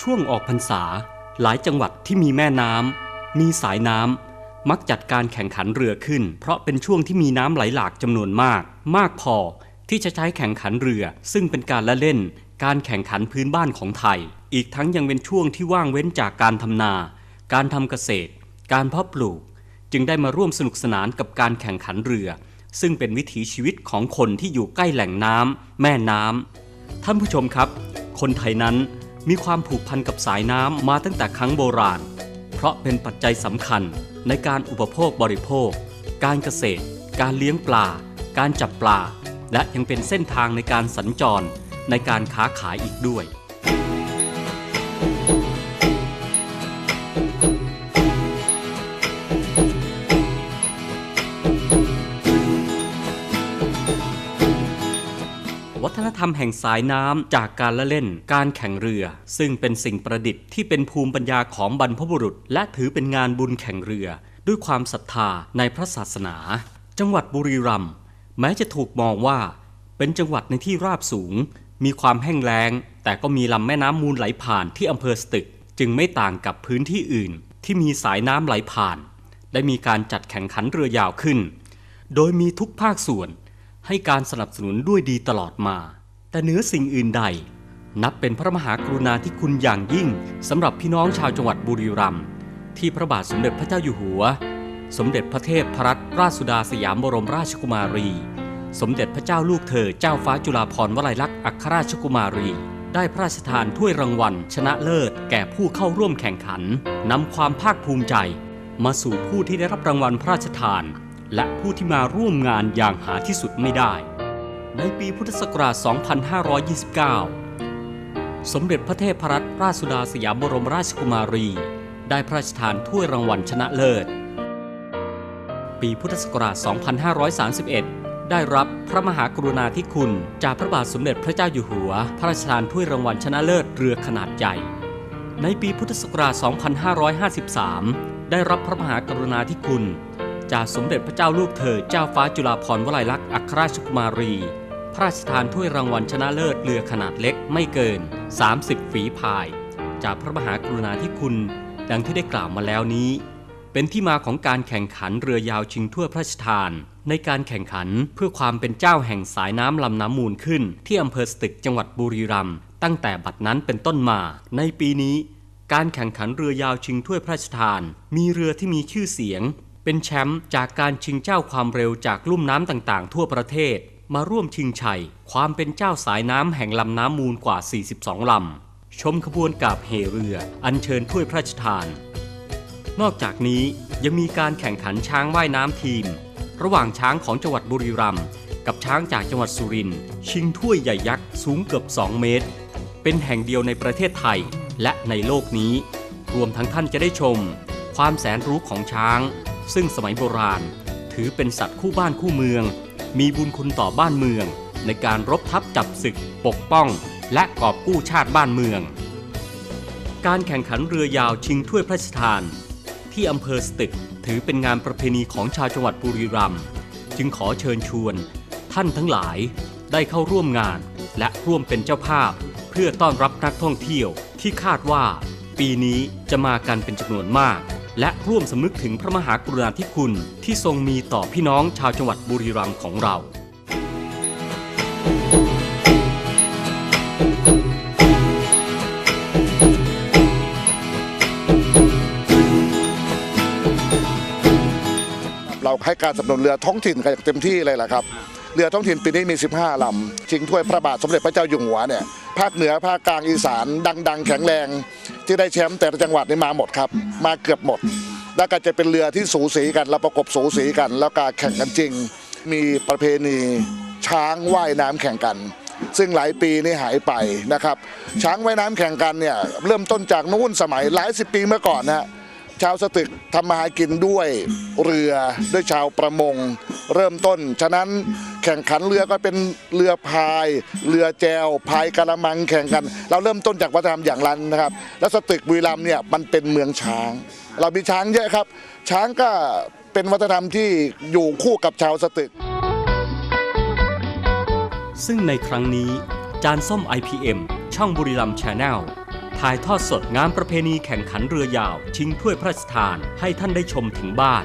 ช่วงออกพรรษา หลายจังหวัดที่มีแม่น้ำมีสายน้ำมักจัดการแข่งขันเรือขึ้น เพราะเป็นช่วงที่มีน้ำไหลหลากจำนวนมาก มากพอที่จะใช้แข่งขันเรือ ซึ่งเป็นการละเล่น การแข่งขันพื้นบ้านของไทย อีกทั้งยังเป็นช่วงที่ว่างเว้นจากการทำนา การทำเกษตร การเพาะปลูก จึงได้มาร่วมสนุกสนานกับการแข่งขันเรือ ซึ่งเป็นวิถีชีวิตของคนที่อยู่ใกล้แหล่งน้ำแม่น้ำท่านผู้ชมครับ คนไทยนั้น มีความผูกพันกับสายน้ำมาตั้งแต่ครั้งโบราณ เพราะเป็นปัจจัยสำคัญในการอุปโภคบริโภค การเกษตร การเลี้ยงปลา การจับปลา และยังเป็นเส้นทางในการสัญจรในการค้าขายอีกด้วย วัฒนธรรมแห่งสายน้ำจากการละเล่น การแข่งเรือ ซึ่งเป็นสิ่งประดิษฐ์ที่เป็นภูมิปัญญาของบรรพบุรุษ และถือเป็นงานบุญแข่งเรือ ด้วยความศรัทธาในพระศาสนา จังหวัดบุรีรัมย์แม้จะถูกมองว่า เป็นจังหวัดในที่ราบสูง มีความแห้งแล้ง แต่ก็มีลำแม่น้ำมูลไหลผ่านที่อำเภอสตึก จึงไม่ต่างกับพื้นที่อื่น ที่มีสายน้ำไหลผ่าน ได้มีการจัดแข่งขันเรือยาวขึ้น โดยมีทุกภาคส่วน ให้การสนับสนุนด้วยดีตลอดมา แต่เหนือสิ่งอื่นใด นับเป็นพระมหากรุณาธิคุณอย่างยิ่งสำหรับพี่น้องชาวจังหวัดบุรีรัมย์ที่พระบาทสมเด็จพระเจ้าอยู่หัว สมเด็จพระเทพพรัตนราชสุดาสยามบรมราชกุมารี สมเด็จพระเจ้าลูกเธอเจ้าฟ้าจุฬาภรณ์วลัยลักษณ์อัครราชกุมารี ได้พระราชทานถ้วยรางวัล ชนะเลิศ แก่ผู้เข้าร่วมแข่งขันนำความภาคภูมิใจ มาสู่ผู้ที่ได้รับรางวัลพระราชทาน และผู้ที่มาร่วมงานอย่างหาที่สุดไม่ได้ ในปีพุทธศักราช 2529 สมเด็จพระเทพรัตนราชสุดาสยามบรมราชกุมารี ได้พระราชทานถ้วยรางวัลชนะเลิศ ปีพุทธศักราช 2531 ได้รับพระมหากรุณาธิคุณ จากพระบาทสมเด็จพระเจ้าอยู่หัว พระราชทานถ้วยรางวัลชนะเลิศเรือขนาดใหญ่ ในปีพุทธศักราช 2553 ได้รับพระมหากรุณาธิคุณ จากสมเด็จพระเจ้าลูกเธอเจ้าฟ้าจุฬาภรณ์วลัยลักษณ์อัครราชกุมารี พระราชทานถ้วยรางวัลชนะเลิศเรือขนาดเล็กไม่เกิน 30 ฝีพาย จากพระมหากรุณาธิคุณ ดังที่ได้กล่าวมาแล้วนี้ เป็นที่มาของการแข่งขันเรือยาวชิงถ้วยพระราชทาน ในการแข่งขันเพื่อความเป็นเจ้าแห่งสายน้ำลำน้ำมูลขึ้น ที่อำเภอสตึกจังหวัดบุรีรัมย์ตั้งแต่บัดนั้นเป็นต้นมา ในปีนี้ การแข่งขันเรือยาวชิงถ้วยพระราชทาน มีเรือที่มีชื่อเสียง เป็นแชมป์จากการชิงเจ้าความเร็วจากลุ่มน้ำต่างๆ ทั่วประเทศ มาร่วมชิงชัย ความเป็นเจ้าสายน้ำแห่งลำน้ำมูลกว่า 42 ลำ ชมขบวนกาบเหเรือ อัญเชิญถ้วยพระราชทาน นอกจากนี้ยังมีการแข่งขันช้างว่ายน้ำทีม ระหว่างช้างของจังหวัดบุรีรัมย์กับช้างจากจังหวัดสุรินทร์ชิงถ้วยใหญ่ยักษ์สูงเกือบ 2 เมตร เป็นแห่งเดียวในประเทศไทยและในโลกนี้ รวมทั้งท่านจะได้ชม ความแสนรู้ของช้าง ซึ่งสมัยโบราณ ถือเป็นสัตว์คู่บ้านคู่เมือง มีบุญคุณต่อบ้านเมือง ในการรบทับจับศึก ปกป้อง และกอบกู้ชาติบ้านเมือง การแข่งขันเรือยาวชิงถ้วยพระราชทาน ที่อำเภอสตึกถือเป็นงานประเพณีของชาวจังหวัดบุรีรัมย์จึงขอเชิญชวน ท่านทั้งหลายได้เข้าร่วมงาน และร่วมเป็นเจ้าภาพ เพื่อต้อนรับนักท่องเที่ยวที่คาดว่า ปีนี้จะมากันเป็นจำนวนมาก และร่วมสำนึกถึงพระมหากรุณาธิคุณที่ทรงมีต่อพี่น้องชาวจังหวัดบุรีรัมย์ของเรา เราให้การสนับสนุนเรือท้องถิ่นกันอย่างเต็มที่เลยแหละครับ เรือท้องถิ่นปีนี้มี 15 ลำ ชิงถ้วยพระบาทสมเด็จพระเจ้าอยู่หัวเนี่ย ภาคเหนือภาคกลางอีสาน ดัง ๆ แข็งแรง ที่ได้แชมป์แต่ละจังหวัดนี่มาหมดครับ มาเกือบหมด แล้วก็จะเป็นเรือที่สูสีกันแล้วประกบสูสีกัน แล้วก็แข่งกันจริง มีประเพณีช้างว่ายน้ำแข่งกัน ซึ่งหลายปีนี่หายไปนะครับ ช้างว่ายน้ำแข่งกันเนี่ยเริ่มต้นจากนู้นสมัยหลายสิบปีเมื่อก่อนนะฮะ ชาวสตึกทำมาหากินด้วยเรือด้วยชาวประมง เริ่มต้น ฉะนั้นแข่งขันเรือก็เป็นเรือพาย เรือแจวพายกระมังแข่งกัน เราเริ่มต้นจากวัฒนธรรมอย่างนั้นนะครับ แล้วสตึกบุรีรัมย์เนี่ยมันเป็นเมืองช้าง เรามีช้างเยอะครับ ช้างก็เป็นวัฒนธรรมที่อยู่คู่กับชาวสตึก ซึ่งในครั้งนี้จานส้ม IPM ช่องบุรีรัมย์ชาแนล ถ่ายทอดสดงานประเพณีแข่งขันเรือยาว ชิงถ้วยพระราชทานให้ท่านได้ชมถึงบ้าน